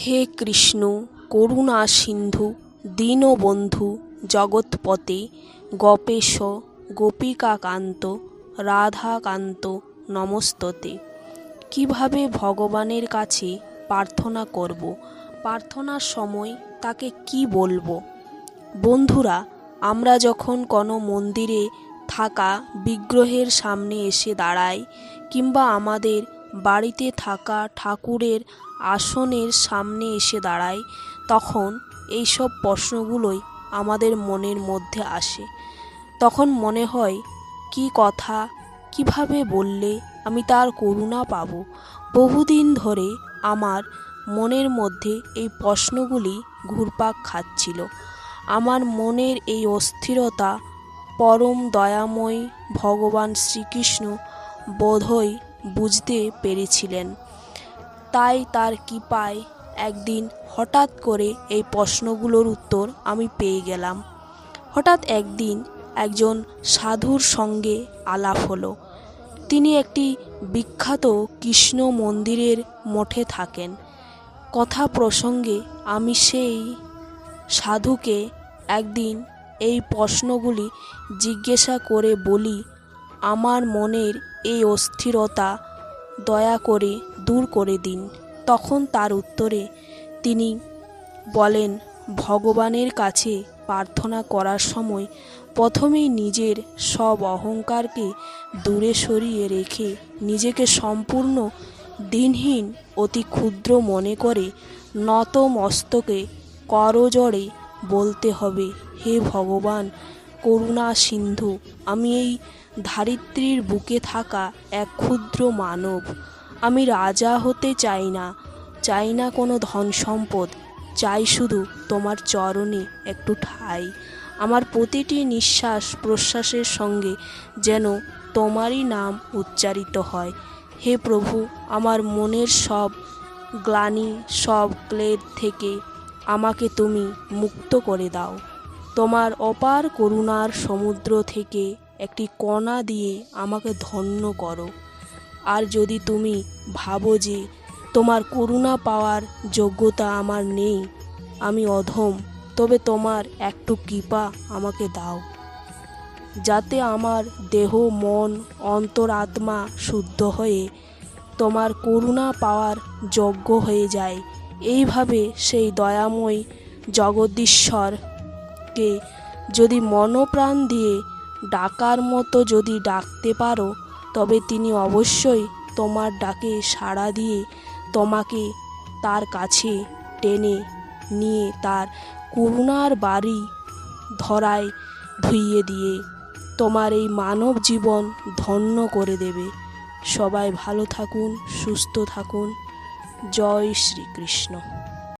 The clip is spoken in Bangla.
হে কৃষ্ণ, করুণা সিন্ধু, দীনবন্ধু, জগৎপতে গোপেশ, গোপিকাকান্ত, রাধাকান্ত নমস্ততে। কীভাবে ভগবানের কাছে প্রার্থনা করব? প্রার্থনার সময় তাকে কি বলব? বন্ধুরা, আমরা যখন কোনো মন্দিরে থাকা বিগ্রহের সামনে এসে দাঁড়াই কিংবা আমাদের বাড়িতে থাকা ঠাকুরের আসনের সামনে এসে দাঁড়াই তখন এইসব প্রশ্নগুলোই আমাদের মনের মধ্যে আসে। তখন মনে হয়, কি কথা? কীভাবে বললে আমি তার করুণা পাব? বহুদিন ধরে আমার মনের মধ্যে এই প্রশ্নগুলি ঘুরপাক খাচ্ছিল। আমার মনের এই অস্থিরতা, পরম দয়াময় ভগবান শ্রীকৃষ্ণ বোধহয় বুঝতে পেরেছিলেন। তাই তার কৃপায় একদিন হঠাৎ করে এই প্রশ্নগুলোর উত্তর আমি পেয়ে গেলাম। হঠাৎ একদিন একজন সাধুর সঙ্গে আলাপ হলো। তিনি একটি বিখ্যাত কৃষ্ণ মন্দিরের মঠে থাকেন। কথা প্রসঙ্গে আমি সেই সাধুকে একদিন এই প্রশ্নগুলি জিজ্ঞাসা করে বলি, আমার মনের এই অস্থিরতা, দয়া করে দূর করে দিন। তখন তার উত্তরে তিনি বলেন, ভগবানের কাছে প্রার্থনা করার সময় প্রথমেই নিজের সব অহংকারকে দূরে সরিয়ে রেখে নিজেকে সম্পূর্ণ দিনহীন, অতি ক্ষুদ্র মনে করে নত মস্তকে করজোড়ে বলতে হবে, হে ভগবান, করুণা সিন্ধু, আমি এই ধারিত্রীর বুকে থাকা এক ক্ষুদ্র মানব। আমি রাজা হতে চাই না। চাই না কোনো ধন সম্পদ। চাই শুধু তোমার চরণে একটু ঠাই। আমার প্রতিটি নিঃশ্বাস প্রশ্বাসের সঙ্গে যেন তোমারই নাম উচ্চারিত হয়। হে প্রভু, আমার মনের সব গ্লানি, সব ক্লেদ থেকে আমাকে তুমি মুক্ত করে দাও। তোমার অপার করুণার সমুদ্র থেকে একটি কণা দিয়ে আমাকে ধন্য করো। আর যদি তুমি ভাবো যে তোমার করুণা পাওয়ার যোগ্যতা আমার নেই, আমি অধম, তবে তোমার একটু কৃপা আমাকে দাও। যাতে আমার দেহ, মন অন্তরাত্মা শুদ্ধ হয়ে তোমার করুণা পাওয়ার যোগ্য হয়ে যায়। এইভাবে সেই দয়াময় জগদীশ্বরকে যদি মনপ্রাণ দিয়ে ডাকার মতো যদি ডাকতে পারো তবে তিনি অবশ্যই তোমার ডাকে সাড়া দিয়ে তোমাকে তার কাছে টেনে নিয়ে তার করুণার বাড়ি ধরায় ধুইয়ে দিয়ে তোমার এই মানব জীবন ধন্য করে দেবে। সবাই ভালো থাকুন, সুস্থ থাকুন। জয় শ্রীকৃষ্ণ।